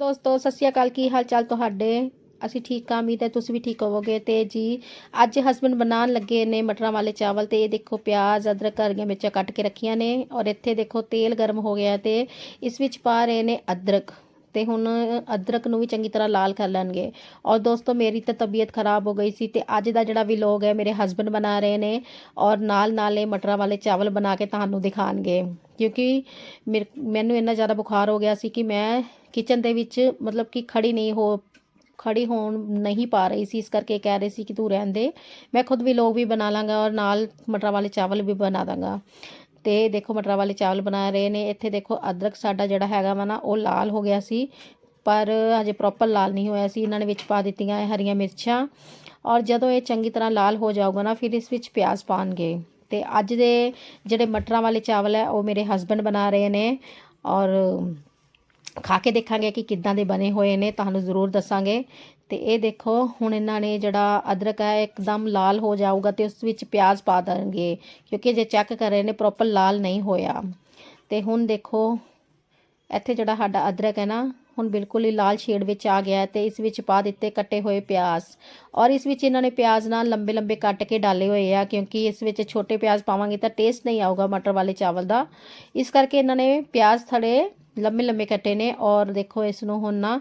ਦੋਸਤੋ, ਸਤਿ ਸ਼੍ਰੀ ਅਕਾਲ, ਕੀ ਹਾਲ ਚਾਲ ਤੁਹਾਡੇ? ਅਸੀਂ ਠੀਕ ਹਾਂ, ਉਮੀਦ ਹੈ ਤੁਸੀਂ ਵੀ ਠੀਕ ਹੋਵੋਗੇ। ਤੇ ਜੀ, ਅੱਜ ਹਸਬੰਡ ਬਣਾਉਣ ਲੱਗੇ ਨੇ ਮਟਰਾਂ ਵਾਲੇ ਚਾਵਲ ਤੇ ਇਹ ਦੇਖੋ ਪਿਆਜ਼, ਅਦਰਕ, ਹਰੀਆਂ ਮਿਰਚਾਂ ਕੱਟ ਕੇ ਰੱਖੀਆਂ ਨੇ ਔਰ ਇੱਥੇ ਦੇਖੋ ਤੇਲ ਗਰਮ ਹੋ ਗਿਆ ਤੇ ਇਸ ਵਿੱਚ ਪਾ ਰਹੇ ਨੇ ਅਦਰਕ। ਤੇ ਹੁਣ ਅਦਰਕ ਨੂੰ ਵੀ ਚੰਗੀ ਤਰ੍ਹਾਂ ਲਾਲ ਕਰ ਲੈਣਗੇ। ਔਰ ਦੋਸਤੋ, ਮੇਰੀ ਤਾਂ ਤਬੀਅਤ ਖਰਾਬ ਹੋ ਗਈ ਸੀ ਤੇ ਅੱਜ ਦਾ ਜਿਹੜਾ ਵਲੌਗ ਹੈ, ਮੇਰੇ ਹਸਬੰਡ ਬਣਾ ਰਹੇ ਨੇ ਔਰ ਨਾਲ ਨਾਲ ਇਹ ਮਟਰਾਂ ਵਾਲੇ ਚਾਵਲ ਬਣਾ ਕੇ ਤੁਹਾਨੂੰ ਦਿਖਾਣਗੇ। ਕਿਉਂਕਿ ਮੇਰੇ- ਮੈਨੂੰ ਇੰਨਾ ਜ਼ਿਆਦਾ ਬੁਖਾਰ ਹੋ ਗਿਆ ਸੀ ਕਿ ਮੈਂ ਕਿਚਨ ਦੇ ਵਿੱਚ ਮਤਲਬ ਕਿ ਖੜੀ ਨਹੀਂ ਹੋ ਖੜੀ ਹੋਣ ਨਹੀਂ ਪਾ ਰਹੀ ਸੀ। ਇਸ ਕਰਕੇ ਕਹਿ ਰਹੇ ਸੀ ਕਿ ਤੂੰ ਰਹਿਣ ਦੇ। ਮੈਂ ਖੁਦ ਵੀ ਲੋਗ ਵੀ ਬਣਾ ਲਾਂਗਾ ਔਰ ਨਾਲ ਮਟਰਾਂ ਵਾਲੇ ਚਾਵਲ ਵੀ ਬਣਾ ਦਾਂਗਾ। ਤੇ ਦੇਖੋ ਮਟਰਾਂ ਵਾਲੇ ਚਾਵਲ ਬਣਾ ਰਹੇ ਨੇ। ਇੱਥੇ ਦੇਖੋ ਅਦਰਕ ਸਾਡਾ ਜਿਹੜਾ ਹੈਗਾ ਵਾ ਨਾ, ਉਹ ਲਾਲ ਹੋ ਗਿਆ ਸੀ, ਪਰ ਹਜੇ ਪ੍ਰੋਪਰ ਲਾਲ ਨਹੀਂ ਹੋਇਆ ਸੀ। ਇਹਨਾਂ ਨੇ ਵਿੱਚ ਪਾ ਦਿੱਤੀਆਂ ਹਰੀਆਂ ਮਿਰਚਾਂ ਔਰ ਜਦੋਂ ਇਹ ਚੰਗੀ ਤਰ੍ਹਾਂ ਲਾਲ ਹੋ ਜਾਊਗਾ ਨਾ, ਫਿਰ ਇਸ ਵਿੱਚ ਪਿਆਜ਼ ਪਾਣਗੇ ਤੇ ਅੱਜ ਦੇ ਜਿਹੜੇ ਮਟਰਾਂ ਵਾਲੇ ਚਾਵਲ ਹੈ, ਉਹ ਮੇਰੇ ਹਸਬੰਡ ਬਣਾ ਰਹੇ ਨੇ ਔਰ ਖਾ ਕੇ ਦੇਖਾਂਗੇ ਕਿ ਕਿੱਦਾਂ ਦੇ ਬਣੇ ਹੋਏ ਨੇ, ਤੁਹਾਨੂੰ ਜ਼ਰੂਰ ਦੱਸਾਂਗੇ। ਤੇ ਇਹ ਦੇਖੋ, ਹੁਣ ਇਹਨਾਂ ਨੇ ਜਿਹੜਾ ਅਦਰਕ ਹੈ, ਇੱਕਦਮ ਲਾਲ ਹੋ ਜਾਊਗਾ ਤੇ ਉਸ ਵਿੱਚ ਪਿਆਜ਼ ਪਾ ਦੇਣਗੇ, ਕਿਉਂਕਿ ਜੇ ਚੈੱਕ ਕਰ ਰਹੇ ਨੇ ਪ੍ਰੋਪਰ ਲਾਲ ਨਹੀਂ ਹੋਇਆ। ਤੇ ਹੁਣ ਦੇਖੋ, ਇੱਥੇ ਜਿਹੜਾ ਸਾਡਾ ਅਦਰਕ ਹੈ ਨਾ, ਹੁਣ ਬਿਲਕੁਲ ਹੀ ਲਾਲ ਸ਼ੇਡ ਵਿੱਚ ਆ ਗਿਆ ਹੈ ਤੇ ਇਸ ਵਿੱਚ ਪਾ ਦਿੱਤੇ ਕੱਟੇ ਹੋਏ ਪਿਆਜ਼। ਔਰ ਇਸ ਵਿੱਚ ਇਹਨਾਂ ਨੇ ਪਿਆਜ਼ ਨਾਲ ਲੰਬੇ ਲੰਬੇ ਕੱਟ ਕੇ ਡਾਲੇ ਹੋਏ ਆ, ਕਿਉਂਕਿ ਇਸ ਵਿੱਚ ਛੋਟੇ ਪਿਆਜ਼ ਪਾਵਾਂਗੇ ਤਾਂ ਟੇਸਟ ਨਹੀਂ ਆਊਗਾ ਮਟਰ ਵਾਲੇ ਚਾਵਲ ਦਾ। ਇਸ ਕਰਕੇ ਇਹਨਾਂ ਨੇ ਪਿਆਜ਼ ਥੜੇ ਲੰਬੇ ਲੰਬੇ ਕੱਟੇ ਨੇ ਔਰ ਦੇਖੋ ਇਸ ਨੂੰ ਹੁਣ ਨਾ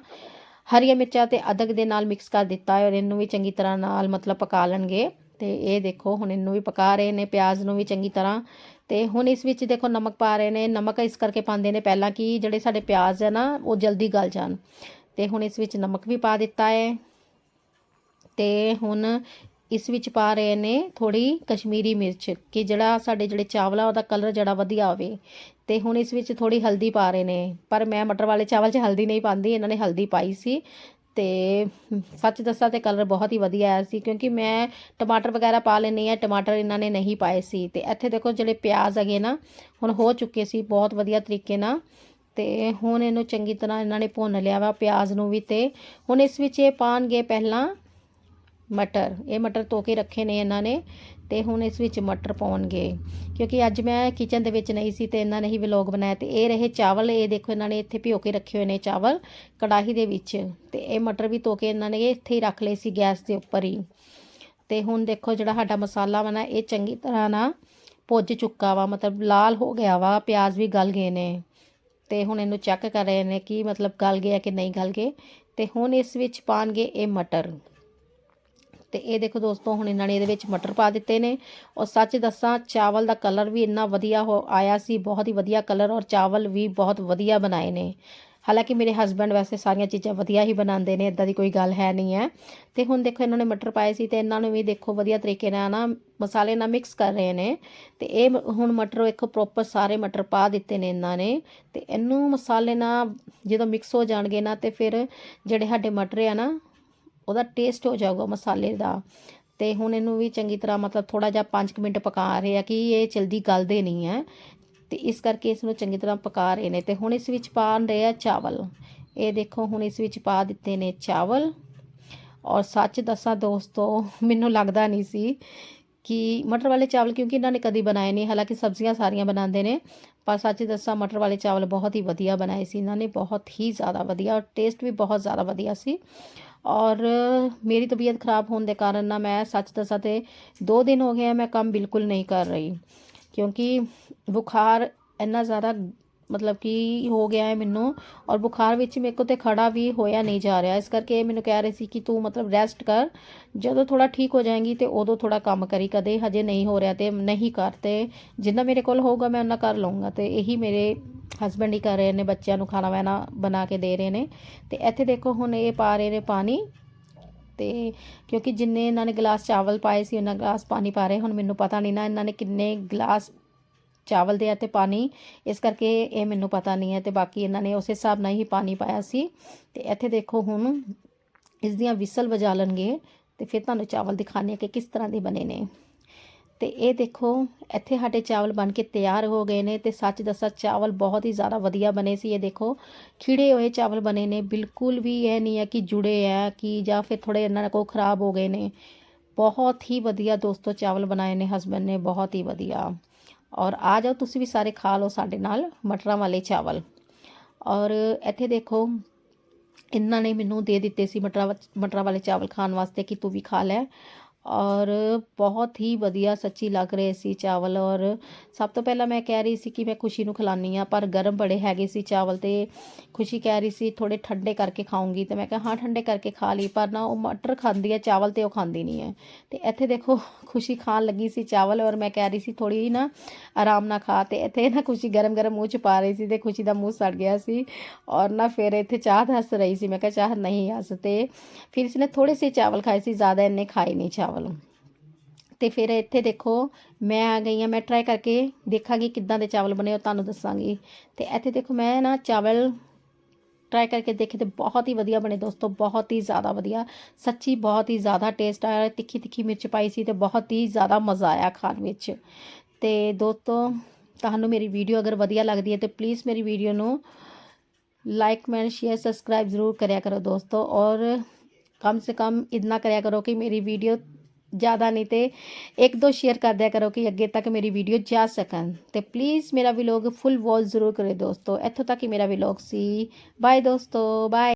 ਹਰੀਆਂ ਮਿਰਚਾਂ ਤੇ ਅਦਰਕ ਦੇ ਨਾਲ ਮਿਕਸ ਕਰ ਦਿੱਤਾ ਹੈ ਔਰ ਇਹਨੂੰ ਵੀ ਚੰਗੀ ਤਰ੍ਹਾਂ ਨਾਲ ਮਤਲਬ ਪਕਾ ਲੈਣਗੇ। ਤੇ ਇਹ ਦੇਖੋ ਹੁਣ ਇਹਨੂੰ ਵੀ ਪਕਾ ਰਹੇ ਨੇ, ਪਿਆਜ਼ ਨੂੰ ਵੀ ਚੰਗੀ ਤਰ੍ਹਾਂ। ਤੇ ਹੁਣ ਇਸ ਵਿੱਚ ਦੇਖੋ ਨਮਕ ਪਾ ਰਹੇ ਨੇ। ਨਮਕ ਇਸ ਕਰਕੇ ਪਾਉਂਦੇ ਨੇ ਪਹਿਲਾਂ ਕਿ ਜਿਹੜੇ ਸਾਡੇ ਪਿਆਜ਼ ਹੈ ਨਾ, ਉਹ ਜਲਦੀ ਗਲ ਜਾਣ। ਤੇ ਹੁਣ ਇਸ ਵਿੱਚ ਨਮਕ ਵੀ ਪਾ ਦਿੱਤਾ ਹੈ। ਤੇ ਹੁਣ ਇਸ ਵਿੱਚ ਪਾ ਰਹੇ ਨੇ ਥੋੜੀ ਕਸ਼ਮੀਰੀ ਮਿਰਚ ਕਿ ਜਿਹੜਾ ਸਾਡੇ ਜਿਹੜੇ ਚਾਵਲ ਆ ਉਹਦਾ ਕਲਰ ਜਿਹੜਾ ਵਧੀਆ ਹੋਵੇ ਤੇ ਹੁਣ ਇਸ ਵਿੱਚ ਥੋੜੀ ਹਲਦੀ ਪਾ ਰਹੇ ਨੇ। ਪਰ ਮੈਂ ਮਟਰ ਵਾਲੇ ਚਾਵਲ 'ਚ ਹਲਦੀ ਨਹੀਂ ਪਾਉਂਦੀ, ਇਹਨਾਂ ਨੇ ਹਲਦੀ ਪਾਈ ਸੀ। ਤੇ ਸੱਚ ਦੱਸਾਂ ਤੇ ਕਲਰ ਬਹੁਤ ਹੀ ਵਧੀਆ ਆਇਆ ਸੀ ਕਿਉਂਕਿ ਮੈਂ ਟਮਾਟਰ ਵਗੈਰਾ ਪਾ ਲੈਣੀ ਆ ਟਮਾਟਰ ਇਹਨਾਂ ਨੇ ਨਹੀਂ ਪਾਏ ਸੀ। ਤੇ ਇੱਥੇ ਦੇਖੋ ਜਿਹੜੇ ਪਿਆਜ਼ ਹੈਗੇ ਨਾ, ਹੁਣ ਹੋ ਚੁੱਕੇ ਸੀ ਬਹੁਤ ਵਧੀਆ ਤਰੀਕੇ ਨਾਲ। ਤੇ ਹੁਣ ਇਹਨੂੰ ਚੰਗੀ ਤਰ੍ਹਾਂ ਇਹਨਾਂ ਨੇ ਭੁੰਨ ਲਿਆ ਵਾ ਪਿਆਜ਼ ਨੂੰ ਵੀ ਤੇ। ਹੁਣ ਇਸ ਵਿੱਚ ਇਹ ਪਾਣਗੇ ਪਹਿਲਾਂ ਮਟਰ, ਇਹ ਮਟਰ ਧੋ ਕੇ ਰੱਖੇ ਨੇ ਇਹਨਾਂ ਨੇ ਤੇ ਹੁਣ ਇਸ ਵਿੱਚ ਮਟਰ ਪਾਉਣਗੇ। ਕਿਉਂਕਿ ਅੱਜ ਮੈਂ ਕਿਚਨ ਦੇ ਵਿੱਚ ਨਹੀਂ ਸੀ ਤੇ ਇਹਨਾਂ ਨੇ ਹੀ ਵਲੌਗ ਬਣਾਇਆ ਤੇ ਇਹ ਰਹੇ ਚਾਵਲ। ਇਹ ਦੇਖੋ ਇਹਨਾਂ ਨੇ ਇੱਥੇ ਭਿਓ ਕੇ ਰੱਖੇ ਹੋਏ ਨੇ ਚਾਵਲ ਕੜਾਹੀ ਦੇ ਵਿੱਚ ਤੇ ਇਹ ਮਟਰ ਵੀ ਧੋ ਕੇ ਇਹਨਾਂ ਨੇ ਇੱਥੇ ਹੀ ਰੱਖ ਲਏ ਸੀ ਗੈਸ ਦੇ ਉੱਪਰ ਹੀ। ਤੇ ਹੁਣ ਦੇਖੋ ਜਿਹੜਾ ਸਾਡਾ ਮਸਾਲਾ ਵਾ ਨਾ, ਇਹ ਚੰਗੀ ਤਰ੍ਹਾਂ ਨਾ ਪੁੱਜ ਚੁੱਕਾ ਵਾ, ਮਤਲਬ ਲਾਲ ਹੋ ਗਿਆ ਵਾ, ਪਿਆਜ਼ ਵੀ ਗਲ ਗਏ ਨੇ। ਤੇ ਹੁਣ ਇਹਨੂੰ ਚੈੱਕ ਕਰ ਰਹੇ ਨੇ ਕਿ ਮਤਲਬ ਗਲ ਗਿਆ ਕਿ ਨਹੀਂ ਗਲ ਗਏ। ਤੇ ਹੁਣ ਇਸ ਵਿੱਚ ਪਾਣਗੇ ਇਹ ਮਟਰ। ਤੇ ਇਹ ਦੇਖੋ ਦੋਸਤੋ, ਹੁਣ ਇਹਨਾਂ ਨੇ ਇਹਦੇ ਵਿੱਚ ਮਟਰ ਪਾ ਦਿੱਤੇ ਨੇ। ਔਰ ਸੱਚ ਦੱਸਾਂ, ਚਾਵਲ ਦਾ ਕਲਰ ਵੀ ਇੰਨਾ ਵਧੀਆ ਹੋ ਆਇਆ ਸੀ, ਬਹੁਤ ਹੀ ਵਧੀਆ ਕਲਰ ਔਰ ਚਾਵਲ ਵੀ ਬਹੁਤ ਵਧੀਆ ਬਣਾਏ ਨੇ। ਹਾਲਾਂਕਿ ਮੇਰੇ ਹਸਬੰਡ ਵੈਸੇ ਸਾਰੀਆਂ ਚੀਜ਼ਾਂ ਵਧੀਆ ਹੀ ਬਣਾਉਂਦੇ ਨੇ ਇਦਾਂ ਦੀ ਕੋਈ ਗੱਲ ਹੈ ਨਹੀਂ ਹੈ। ਤੇ ਹੁਣ ਦੇਖੋ ਇਹਨਾਂ ਨੇ ਮਟਰ ਪਾਏ ਸੀ ਤੇ ਇਹਨਾਂ ਨੂੰ ਵੀ ਦੇਖੋ ਵਧੀਆ ਤਰੀਕੇ ਨਾਲ ਨਾ ਮਸਾਲੇ ਨਾਲ ਮਿਕਸ ਕਰ ਰਹੇ ਨੇ। ਤੇ ਇਹ ਹੁਣ ਮਟਰ ਇੱਕ ਪ੍ਰੋਪਰ ਸਾਰੇ ਮਟਰ ਪਾ ਦਿੱਤੇ ਨੇ ਇਹਨਾਂ ਨੇ। ਤੇ ਇਹਨੂੰ ਮਸਾਲੇ ਨਾਲ ਜਦੋਂ ਮਿਕਸ ਹੋ ਜਾਣਗੇ ਨਾ ਤੇ ਫਿਰ ਜਿਹੜੇ ਸਾਡੇ ਮਟਰ ਆ ਨਾ ਉਹਦਾ ਟੇਸਟ ਹੋ ਜਾਊਗਾ ਮਸਾਲੇ ਦਾ। ਤੇ ਹੁਣ ਇਹਨੂੰ ਵੀ ਚੰਗੀ ਤਰ੍ਹਾਂ ਮਤਲਬ ਥੋੜਾ ਜਿਹਾ 5 ਮਿੰਟ ਪਕਾ ਰਹੇ ਆ ਕਿ ਇਹ ਜਲਦੀ ਗਲਦੇ ਨਹੀਂ ਹੈ। ਤੇ ਇਸ ਕਰਕੇ ਇਸ ਨੂੰ ਚੰਗੀ ਤਰ੍ਹਾਂ ਪਕਾ ਰਹੇ ਨੇ। ਤੇ ਹੁਣ ਇਸ ਵਿੱਚ ਪਾ ਰਹੇ ਆ ਚਾਵਲ। ਇਹ ਦੇਖੋ, ਹੁਣ ਇਸ ਵਿੱਚ ਪਾ ਦਿੱਤੇ ਨੇ ਚਾਵਲ। ਔਰ ਸੱਚ ਦੱਸਾਂ ਦੋਸਤੋ, ਮੈਨੂੰ ਲੱਗਦਾ ਨਹੀਂ ਸੀ ਕਿ ਮਟਰ ਵਾਲੇ ਚਾਵਲ, ਕਿਉਂਕਿ ਇਹਨਾਂ ਨੇ ਕਦੀ ਬਣਾਏ ਨਹੀਂ, ਹਾਲਾਂਕਿ ਸਬਜ਼ੀਆਂ ਸਾਰੀਆਂ ਬਣਾਉਂਦੇ ਨੇ, ਪਰ ਸੱਚ ਦੱਸਾਂ ਮਟਰ ਵਾਲੇ ਚਾਵਲ ਬਹੁਤ ਹੀ ਵਧੀਆ ਬਣਾਏ ਸੀ। ਇਹਨਾਂ ਨੇ ਬਹੁਤ ਹੀ ਜ਼ਿਆਦਾ ਵਧੀਆ, ਔਰ ਟੇਸਟ ਵੀ ਬਹੁਤ ਜ਼ਿਆਦਾ ਵਧੀਆ ਸੀ। ਔਰ ਮੇਰੀ ਤਬੀਅਤ ਖਰਾਬ ਹੋਣ ਦੇ ਕਾਰਨ ਨਾ ਮੈਂ ਸੱਚ ਦੱਸਾਂ ਤੇ 2 ਦਿਨ ਹੋ ਗਏ ਆ ਮੈਂ ਕੰਮ ਬਿਲਕੁਲ ਨਹੀਂ ਕਰ ਰਹੀ। ਕਿਉਂਕਿ ਬੁਖਾਰ ਇੰਨਾ ਜ਼ਿਆਦਾ ਮਤਲਬ ਕਿ ਹੋ ਗਿਆ ਹੈ ਮੈਨੂੰ ਔਰ ਬੁਖਾਰ ਵਿੱਚ ਮੇਰੇ ਕੋਲ ਤੇ ਖੜਾ ਵੀ ਹੋਇਆ ਨਹੀਂ ਜਾ ਰਿਹਾ। ਇਸ ਕਰਕੇ ਇਹ ਮੈਨੂੰ ਕਹਿ ਰਹੇ ਸੀ ਕਿ ਤੂੰ ਮਤਲਬ ਰੈਸਟ ਕਰ। ਜਦੋਂ ਥੋੜਾ ਠੀਕ ਹੋ ਜਾਏਗੀ ਤੇ ਉਦੋਂ ਥੋੜਾ ਕੰਮ ਕਰੀ। ਕਦੇ ਹਜੇ ਨਹੀਂ ਹੋ ਰਿਹਾ ਤੇ ਨਹੀਂ ਕਰ ਤੇ ਜਿੰਨਾ ਮੇਰੇ ਕੋਲ ਹੋਊਗਾ ਮੈਂ ਉਹਨਾਂ ਕਰ ਲਵਾਂਗਾ ਤੇ ਇਹੀ ਮੇਰੇ ਹਸਬੰਡ ਹੀ ਕਰ ਰਹੇ ਨੇ, ਬੱਚਿਆਂ ਨੂੰ ਖਾਣਾ ਵਾਣਾ ਬਣਾ ਕੇ ਦੇ ਰਹੇ ਨੇ। ਤੇ ਇੱਥੇ ਦੇਖੋ ਹੁਣ ਇਹ ਪਾ ਰਹੇ ਨੇ ਪਾਣੀ। ਤੇ ਕਿਉਂਕਿ ਜਿੰਨੇ ਇਹਨਾਂ ਨੇ ਗਲਾਸ ਚਾਵਲ ਪਾਏ ਸੀ, ਉਹਨਾਂ ਗਲਾਸ ਪਾਣੀ ਪਾ ਰਹੇ। ਹੁਣ ਮੈਨੂੰ ਪਤਾ ਨਹੀਂ ਨਾ ਇਹਨਾਂ ਨੇ ਕਿੰਨੇ ਗਲਾਸ ਚਾਵਲ ਦੇ ਆ ਤੇ ਪਾਣੀ, ਇਸ ਕਰਕੇ ਇਹ ਮੈਨੂੰ ਪਤਾ ਨਹੀਂ ਹੈ ਤੇ ਬਾਕੀ ਇਹਨਾਂ ਨੇ ਉਸੇ ਹਿਸਾਬ ਨਾਲ ਹੀ ਪਾਣੀ ਪਾਇਆ ਸੀ। ਤੇ ਇੱਥੇ ਦੇਖੋ ਹੁਣ ਇਸ ਦੀਆਂ ਵਿਸਲ ਵਜਾ ਲੈਣਗੇ ਤੇ ਫਿਰ ਤੁਹਾਨੂੰ ਚਾਵਲ ਦਿਖਾਣੇ ਕਿ ਕਿਸ ਤਰ੍ਹਾਂ ਦੇ ਬਣੇ ਨੇ। ਤੇ ਇਹ ਦੇਖੋ, ਇੱਥੇ ਸਾਡੇ ਚਾਵਲ ਬਣ ਕੇ ਤਿਆਰ ਹੋ ਗਏ ਨੇ ਤੇ ਸੱਚ ਦੱਸਾਂ ਚਾਵਲ ਬਹੁਤ ਹੀ ਜ਼ਿਆਦਾ ਵਧੀਆ ਬਣੇ ਸੀ। ਇਹ ਦੇਖੋ, ਖਿੜੇ ਹੋਏ ਚਾਵਲ ਬਣੇ ਨੇ, ਬਿਲਕੁਲ ਵੀ ਇਹ ਨਹੀਂ ਹੈ ਕਿ ਜੁੜੇ ਹੈ ਕਿ ਜਾਂ ਫਿਰ ਥੋੜੇ ਇਹਨਾਂ ਕੋਲ ਖਰਾਬ ਹੋ ਗਏ ਨੇ। ਬਹੁਤ ਹੀ ਵਧੀਆ ਦੋਸਤੋ ਚਾਵਲ ਬਣਾਏ ਨੇ ਹਸਬੰਡ ਨੇ ਬਹੁਤ ਹੀ ਵਧੀਆ। ਔਰ ਆ ਜਾਓ, ਤੁਸੀਂ ਵੀ ਸਾਰੇ ਖਾ ਲਓ ਸਾਡੇ ਨਾਲ ਮਟਰਾਂ ਵਾਲੇ ਚਾਵਲ। ਔਰ ਇੱਥੇ ਦੇਖੋ ਇਹਨਾਂ ਨੇ ਮੈਨੂੰ ਦੇ ਦਿੱਤੇ ਸੀ ਮਟਰਾਂ ਵ- ਮਟਰਾਂ ਵਾਲੇ ਚਾਵਲ ਖਾਣ ਵਾਸਤੇ ਕਿ ਤੂੰ ਵੀ ਖਾ ਲੈ। ਔਰ ਬਹੁਤ ਹੀ ਵਧੀਆ ਸੱਚੀ ਲੱਗ ਰਹੇ ਸੀ ਚਾਵਲ ਔਰ ਸਭ ਤੋਂ ਪਹਿਲਾਂ ਮੈਂ ਕਹਿ ਰਹੀ ਸੀ ਕਿ ਮੈਂ ਖੁਸ਼ੀ ਨੂੰ ਖਿਲਾਉਂਦੀ ਹਾਂ, ਪਰ ਗਰਮ ਬੜੇ ਹੈਗੇ ਸੀ ਚਾਵਲ ਤੇ ਖੁਸ਼ੀ ਕਹਿ ਰਹੀ ਸੀ ਥੋੜ੍ਹੇ ਠੰਡੇ ਕਰਕੇ ਖਾਊਂਗੀ ਅਤੇ ਮੈਂ ਕਿਹਾ, ਹਾਂ, ਠੰਡੇ ਕਰਕੇ ਖਾ ਲਈ, ਪਰ ਨਾ ਉਹ ਮਟਰ ਖਾਂਦੀ ਹੈ, ਚਾਵਲ ਅਤੇ ਉਹ ਖਾਂਦੀ ਨਹੀਂ ਹੈ। ਅਤੇ ਇੱਥੇ ਦੇਖੋ, ਖੁਸ਼ੀ ਖਾਣ ਲੱਗੀ ਸੀ ਚਾਵਲ ਔਰ ਮੈਂ ਕਹਿ ਰਹੀ ਸੀ ਥੋੜ੍ਹੀ ਨਾ ਆਰਾਮ ਨਾਲ ਖਾ ਅਤੇ ਇੱਥੇ ਨਾ ਖੁਸ਼ੀ ਗਰਮ ਗਰਮ ਮੂੰਹ ਚ ਪਾ ਰਹੀ ਸੀ ਅਤੇ ਖੁਸ਼ੀ ਦਾ ਮੂੰਹ ਸੜ ਗਿਆ ਸੀ ਔਰ ਨਾ ਫਿਰ ਇੱਥੇ ਚਾਹ ਹੱਸ ਰਹੀ ਸੀ। ਮੈਂ ਕਿਹਾ, ਚਾਹ ਨਹੀਂ ਹੱਸ ਅਤੇ ਫਿਰ ਇਸਨੇ ਥੋੜ੍ਹੇ ਸੇ ਚਾਵਲ ਖਾਏ ਸੀ, ਜ਼ਿਆਦਾ ਇੰਨੇ ਖਾਏ ਨਹੀਂ ਚਾਹ ਚਾਵਲ। ਤੇ ਫਿਰ ਇੱਥੇ ਦੇਖੋ, ਮੈਂ ਆ ਗਈ ਆ ਮੈਂ ਟਰਾਈ ਕਰਕੇ ਦੇਖਾਂਗੀ ਕਿੱਦਾਂ ਦੇ ਚਾਵਲ ਬਣੇ, ਉਹ ਤੁਹਾਨੂੰ ਦੱਸਾਂਗੀ। ਤੇ ਇੱਥੇ ਦੇਖੋ, ਮੈਂ ਨਾ ਚਾਵਲ ਟਰਾਈ ਕਰਕੇ ਦੇਖੇ ਤੇ ਬਹੁਤ ਹੀ ਵਧੀਆ ਬਣੇ ਦੋਸਤੋ, ਬਹੁਤ ਹੀ ਜ਼ਿਆਦਾ ਵਧੀਆ। ਸੱਚੀ ਬਹੁਤ ਹੀ ਜ਼ਿਆਦਾ ਟੇਸਟ ਆਇਆ ਤਿੱਖੀ ਤਿੱਖੀ ਮਿਰਚ ਪਾਈ ਸੀ ਤੇ ਬਹੁਤ ਹੀ ਜ਼ਿਆਦਾ ਮਜ਼ਾ ਆਇਆ ਖਾਣ ਵਿੱਚ। ਤੇ ਦੋਸਤੋ, ਤੁਹਾਨੂੰ ਮੇਰੀ ਵੀਡੀਓ ਅਗਰ ਵਧੀਆ ਲੱਗਦੀ ਹੈ ਤੇ ਪਲੀਜ਼ ਮੇਰੀ ਵੀਡੀਓ ਨੂੰ ਲਾਈਕ ਕਮੈਂਟ ਸ਼ੇਅਰ ਸਬਸਕ੍ਰਾਈਬ ਜ਼ਰੂਰ ਕਰਿਆ ਕਰੋ ਦੋਸਤੋ। ਔਰ ਕਮ ਸੇ ਕਮ ਇਤਨਾ ਕਰਿਆ ਕਰੋ ਕਿ ਮੇਰੀ ਵੀਡੀਓ ਜ਼ਿਆਦਾ ਨਹੀਂ ਤੇ ਇੱਕ ਦੋ ਸ਼ੇਅਰ ਕਰ ਦਿਆ ਕਰੋ ਕਿ ਅੱਗੇ ਤੱਕ ਮੇਰੀ ਵੀਡੀਓ ਜਾ ਸਕਣ। ਤੇ ਪਲੀਜ਼ ਮੇਰਾ ਵਲੌਗ ਫੁੱਲ ਵਾਚ ਜ਼ਰੂਰ ਕਰੇ ਦੋਸਤੋ। ਇੱਥੋਂ ਤੱਕ ਹੀ ਮੇਰਾ ਵਲੌਗ ਸੀ। ਬਾਏ ਦੋਸਤੋ ਬਾਏ